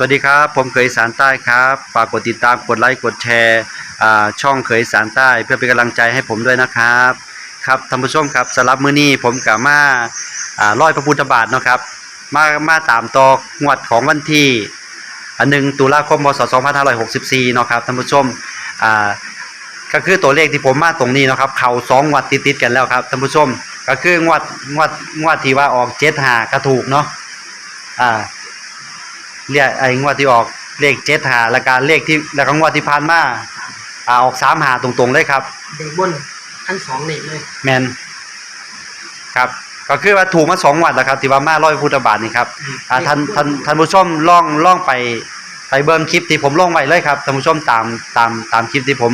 สวัสดีครับ ผมเคยสารใต้ครับฝากกดติดตามกดไลค์กดแชร์ช่องเคยสารใต้ เพื่อเป็นกำลังใจให้ผมด้วยนะครับ ครับท่านผู้ชมครับสำหรับมื้อนี้ผมกับมาร้อยพระพุทธบาทเนาะครับ มามาตามต่องวดของวันที่อันหนึ่งตุลาคมพศ2564เนาะครับท่านผู้ชมก็คือตัวเลขที่ผมมาตรงนี้เนาะครับ เข่าสองงวดติดๆกันแล้วครับท่านผู้ชม ก็คืองวดงวดงวดที่ว่าออกเจ็ดหากระถูกเนาะอ่า เรียกไอ้งวดที่ออกเลขเจ็ดหาแล้วก็เลขที่แล้วก็งวดที่ผ่านมาอ่าออกสามหาตรงๆเลยครับ เด็กบนทั้งสองเด็กเลยแมนครับก็คือว่าถูกมาสองงวันแล้วครับที่ว่ามาร้อยพุทธบาทนี่ครับอ่าท่านท่านท่านผู้ชมล่องล่องไปไปเบิ่งคลิปที่ผมลงไว้เลยครับท่านผู้ชมตามตามตามคลิปที่ผม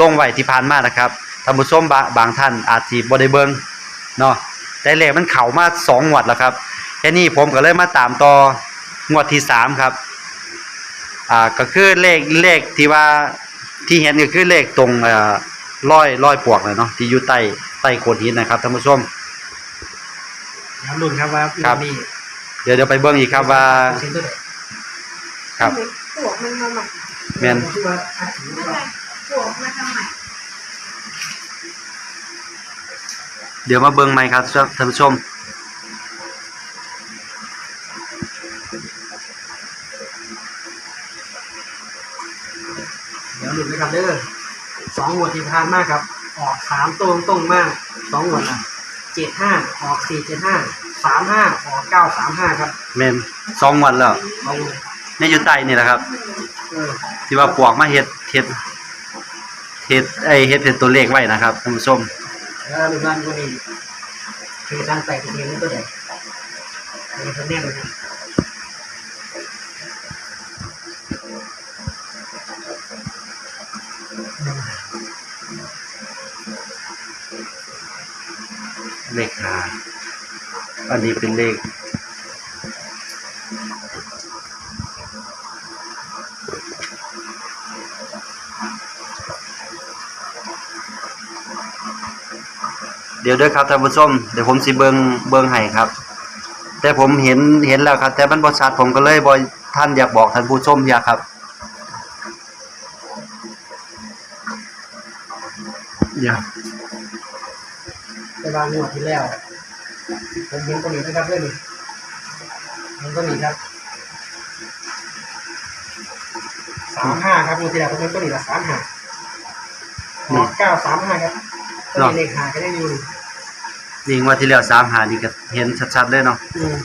ลงไว้ที่ผ่านมานะครับท่านผู้ชมบางบางท่านอาจสิบ่ได้เบิ่งเนาะแต่เลขมันเข้ามาสองงวดแล้วครับแค่นี้ผมก็เลยมาตามต่อ งวดที่สามครับ อ่าก็คือเลขเลขที่ว่าที่เห็นก็คือเลขตรงเอ่อร้อยร้อยปวกเลยเนาะที่อยู่ใต้ใต้โขดหินนะครับท่านผู้ชมเดี๋ยวลุ้นครับว่าครับ มีเดี๋ยวเดี๋ยวไปเบิ่งอีกครับว่า เซ็นเตอร์ไหนครับ ปวกมันมาใหม่แม่นที่ว่าอาจจะนั่นไงปวกมาทำใหม่เดี๋ยวมาเบิ่งใหม่ครับท่านผู้ชม เดี๋ยวลุ้นนะครับเด้อสองหัวดที่ผ่านมากครับ ออกสามตรงตรงมากสองหัวดละเจ็ดห้าออกสี่เจ็ดห้าสามห้าออกเก้าสามห้าครับแม่นสองวันแล้วสองหัวดในอยู่ใต้นี่แหละครับ เออที่ว่าปวกมาเฮ็ดเฮ็ดเฮ็ดไอยเฮ็ดเป็นตัวเลขไว้นะครับท่านผู้ชมแล้วลุ้นนั่นก็ดีคือตั้งแต่ตัวเองนี่ตัวไหนอันนี้เขาแน่เลยนะ เลขหาอันนี้เป็นเลข เดี๋ยวเด้อครับท่านผู้ชมเดี๋ยวผมสิเบิงเบิงให้ครับ แต่ผมเห็นเห็นแล้วครับ แต่มันบ่ชัดผมก็เลยบ่ท่านอยากบอกท่านผู้ชมอยากครับ อย่า ไปวางหัวดที่แล้ว ผมเห็นตัวนี้นะครับเพื่อนนี่เห็นตัวนี้ครับสามห้าครับดูทีละผมเห็นตัวนี้ละสามห้าหอกเก้าสามห้าครับตัวนี้เลขหาก็ได้อยู่นี่นี่งว่าที่แล้ว3หานี่ก็เห็นชัดๆเลยเนาะอืม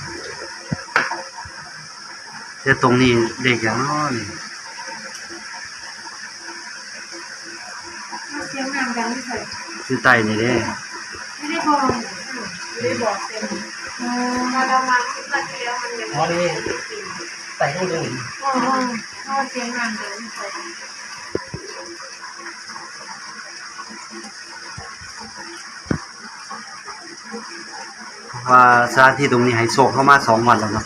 แต่ตรงนี้เลขอย่างน้อยนี่เสียงงานดังที่ใส่อยู่ใต้นี่เด้ไม่ได้ บอกไม่ได้บอกเต็มเออมาเรามาคิดว่าที่แล้วมันยังอ๋อนี่ใส่ข้างตรงนี้โอ้โหเพราะว่าเสียงงานดังที่ใส่เพราะว่าสถานที่ตรงนี้ให้โชคเข้ามาสองวันแล้วเนาะ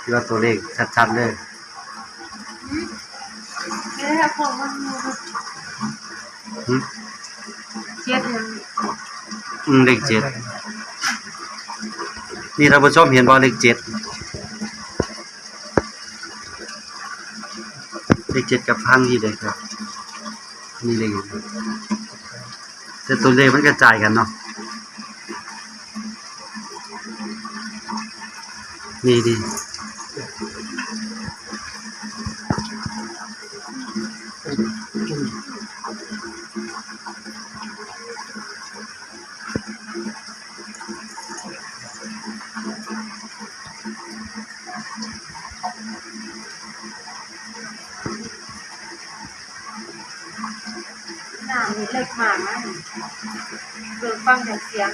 ที่ว่าตัวเลขชัดๆเลยไม่ได้บอกว่ามันหึเจ็ดยัง อืมเลขเจ็ดนี่ท่านผู้ชมเห็นบ่เลขเจ็ดเลขเจ็ดกับพังที่เด็กครับนี่เลขอยู่แต่ตัวเลขมันกระจายกันเนาะนี่ดีห น้ามีเล็กมากนะเกิดฟังแต่เสียง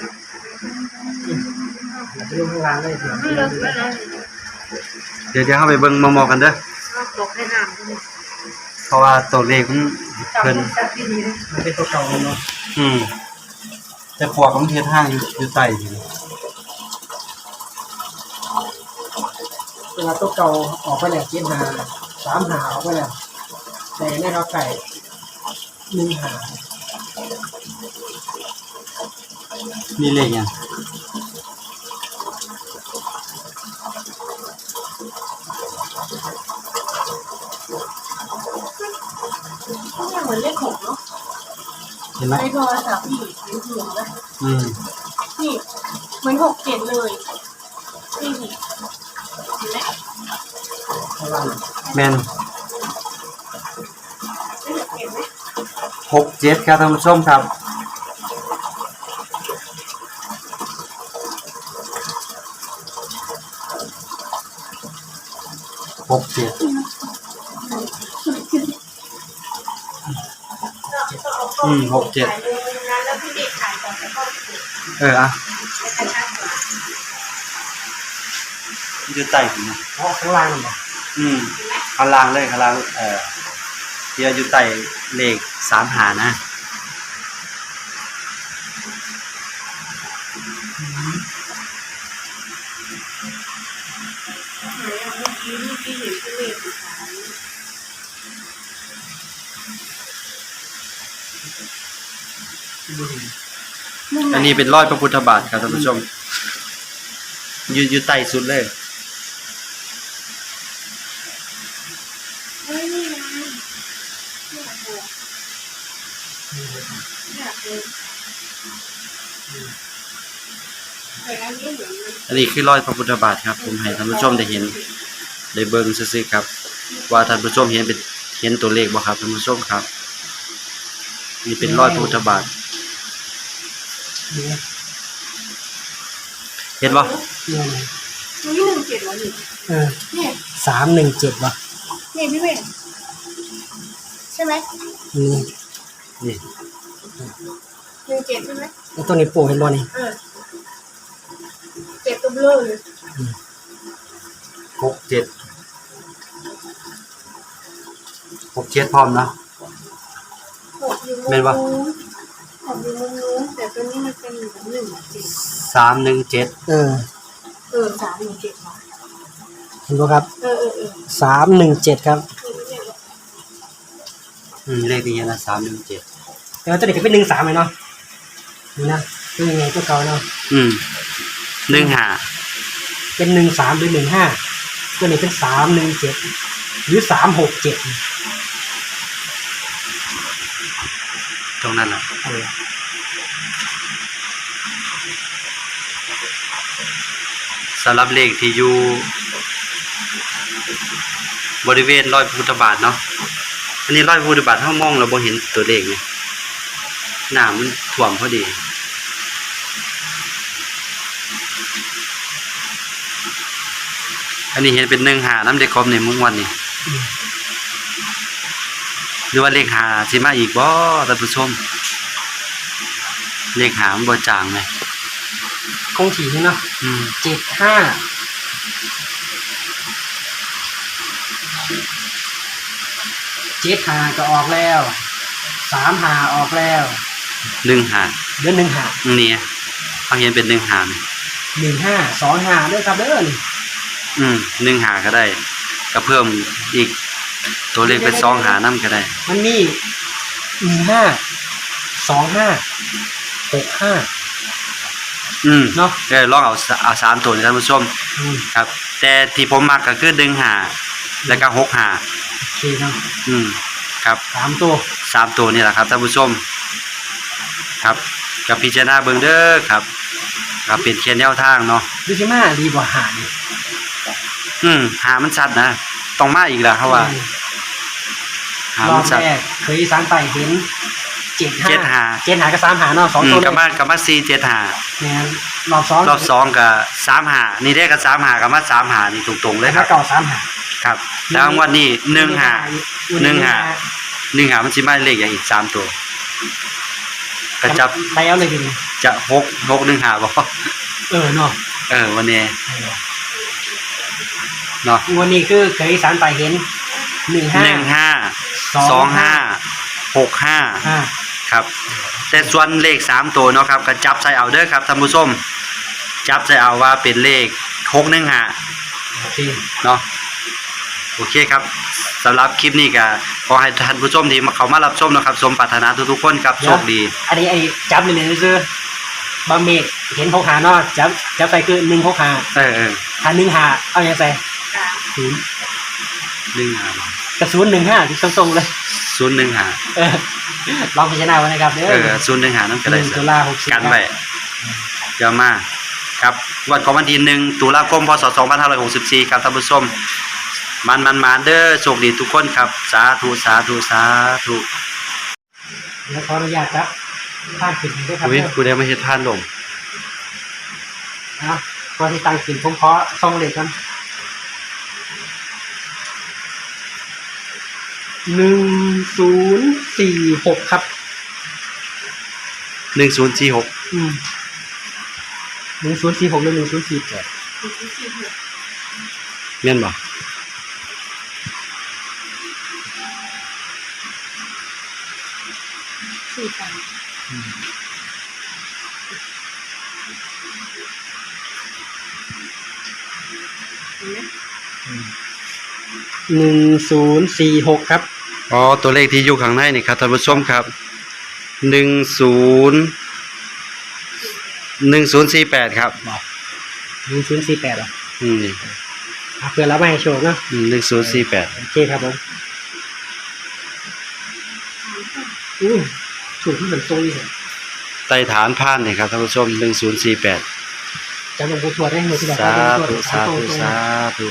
อาจจะลงข้างล่างเลยเถอะไม่เลิกไม่เลยเดี๋ยวเดี๋ยวเข้าไปเบิ่งมอๆกันเด้อเราตกในน้ำเลยเพราะว่าตัวเลขมันจับเพิ่นจับดีๆเลยมันเป็นตัวเก่าเนาะอืมแต่ปวกของเทียนห้างอยู่อยู่ใต้นี่เวลาตัวเก่าออกไปแล้วเจ็ดหาสามหาออกไปแล้วแต่แน่เราไก่ หนึ่งหามีเลขยังเนี่ยเหมือนเลขหกเนาะเห็นไหมในโทรศัพท์พี่ยืมยืมนะอืมนี่เหมือนหกเจ็ดเลยนี่เห็นไหมแมน หกเจ็ดครับท่านผู้ชมครับหกเจ็ดอืมหกเจ็ดถ่ายมุมนั้นแล้วพี่เด็กถ่ายก่อนแล้วก็เอออะกระชับกว่าอยู่ใต้ผมนะเพราะข้างล่างมันบอกอืมข้างล่างเลยข้างล่างเอ่อ เดี๋ยวอยู่ใต้เลขสามหานะไหนอะเมื่อกี้เมื่อกี้เห็นพี่เด็กถ่ายดูดิมุมไหนอันนี้เป็นรอยพระพุทธบาทครับท่านผู้ชม อยู่อยู่ใต้สุดเลย เฮ้ยนี่ไงนี่แหละโบนี่แหละโบแต่อันนี้เหมื อนมันอันนี้คือรอยพระพุทธบาทครับ ผมให้ท่านผู้ชมได้เห็นได้เบิ่งซื่อๆครับ ว่าท่านผู้ชมเห็นเป็นเห็นตัวเลขบ่ครับท่านผู้ชมครับ นี่เป็นรอยพระพุทธบาทนี่เห็นบ่นี่ไงมันยี่หนึ่งเจ็ดเหรอนี่เออเนี่ยสามหนึ่งเจ็ดว่ะเนี่ยพี่เวงใช่ไหมนี่นี่หนึ่งเจ็ดใช่ไหมแล้วตัวนี้ปูเห็นบ่นี่เออ เจ็ดตัวเบลอเลยหกเจ็ดหกเจ็ดพร้อมเนาะ หกอยู่มุมแม่นปะ นู้นหกอยู่มุมนู้นแต่ตัวนี้มันเป็นแบบหนึ่งเจ็ดสามหนึ่งเจ็ดเออเออสามหนึ่งเจ็ดว่ะเห็นบ่ครับเออเออเออสามหนึ่งเจ็ดครับนี่ไม่ใช่หรอกอืมเลขนี้นะสามหนึ่งเจ็ดแต่ว่าตัวนี้ก็เป็นหนึ่งสามเลยเนาะนี่นะเป็นยังไงตัวเก่าเนาะอืม หนึ่งหาเป็นหนึ่งสามหรือหนึ่งห้าตัวนี้เป็นสามหนึ่งเจ็ดหรือสามหกเจ็ดตรงนั้นแหละเออสำหรับเลขที่อยู่บริเวณรอยพระพุทธบาทเนาะ อันนี้รอยพระพุทธบาทเฮามองเราบ่เห็นตัวเลขไงหน้ามันถ่วมพอดี อันนี้เห็นเป็นหนึ่งหาน้ำเด็กคอมในมุ้งวันนี่อืมหรือว่าเลขหาสิมาอีกบ่ท่านผู้ชม เลขหามันบ่จางไหมคงถี่นี่เนาะอืมเจ็ดห้าเจ็ดหาก็ออกแล้วสามหาออกแล้วหนึ่งหาเดือนหนึ่งหานี่เขาเห็นเป็นหนึ่งหาไหมหนึ่งห้าสองหาด้วยครับเด้อนี่ อืมหนึ่งหาก็ได้ ก็เพิ่มอีก ตัวเลขเป็นสองหานํก็ได้ มันมีหนึ่งห้าสองห้าหกห้า อืมเนาะ เออลองเอาสเอาสามตัวนี่ท่านผู้ชมอืมครับ แต่ที่ผมมักก็คือดึงหาแล้วก็หกหาโอเคเนาะอืม ครับ สามตัว สามตัวนี่แหละครับท่านผู้ชมครับกับพิจารณาเบิ่งเด้อครับกับเป็นแค่แนวทางเนาะดูสิมาดีกว่าหานี่ อืมหามันชัดนะต้องมาอีกแล้วเพราะว่า หารอมับนชัด แรกเคยสารไปเห็นเจ็ดห้าเจ็ดห้า เจ็ดหากับสามหาเนาะสองอืมตัวเลกับยมากับมาสี่เจ็ดหาแมนรอบสองรอบสองกับสามหานี่ได้กับสามหากับมาสามหานี่ตรงๆเลยคแล้รัวบ เก่าสามหาครับ แล้วงวันนี้หนึ่งหา หนึ่งหา หนึ่งหามันสิมาเลขอย่างอีกสามตัวก็จับไปเอาเลยดิจะหกหกหนึ่งหาบ่เออเนาะเออวันนี้ เนาะวันนี้คือเคยสารไปเห็นหนึ่งห้าหนึ่งห้าสองห้าหกห้าห้าครับ แต่ส่วนเลขสามตัวเนาะครับก็จับใส่เอาเด้อครับท่านผู้ชมจับใส่เอาว่าเป็นเลขหกหนึ่งห้าโอเคเนาะโอเคครับสำหรับคลิปนี้ก็ขอให้ท่านผู้ชมที่มาเขามารับชมนะครับสมปรารถนาทุกๆคนครับโชคดี อันนี้ไอ้จับเลยเนี่ยคือบะเมกเห็นหกหาเนาะจับจับไปคือหนึ่งหกหาเออเออหาหนึ่งหาเอาอย่างไรสาม ศูนย์หนึ่งห้ากระสุนหนึ่งห้าที่ตรงๆเลยศูนย์หนึ่งหาเออลองพิจารณาไว้นะครับเด้อเออศูนย์หนึ่งหาน้ำกระหไรนึ่งสัตุกลาหกสิบกันไว้เดี๋ยวมาครับวันของวันที่หนึ่งตุลาคมพศสองพันห้าร้อยหกสิบสี่ครับท่านผู้ชมมันมันมาเด้อโชคดีทุกคนครับ สาธุสาธุสาธุเดี๋ยวขออนุญาตครับท่านขึ้นด้วยครับอุ้ยเด้อกูได้มาเฮ็ดผ่านลมนะก่อนที่ตั้งขึ้นผมขอส่องเลขกัน หนึ่งศูนย์สี่หกครับ หนึ่งศูนย์สี่หกอืมหนึ่งศูนย์สี่หกหรือหนึ่งศูนย์สี่แปดแม่นบ่สี่สาม หนึ่งศูนย์สี่หกครับ อ๋อตัวเลขที่อยู่ข้างในนี่ครับท่านผู้ชมครับหนึ่งศูนย์หนึ่งศูนย์สี่แปดครับหนึ่งศูนย์สี่แปดอะอืมนี่อะเพื่อนเราไม่ให้โชว์เนอะหนึ่งศูนย์สี่แปดโอเคครับผมอืมถูกที่เหมือนตรงนี้เหรอไต่ฐานผ่านนี่ครับท่านผู้ชมหนึ่งศูนย์สี่แปดจะลงปูทวดได้เหมือนที่แบบสาว่าธุลงสาปูธุทวดสาธุ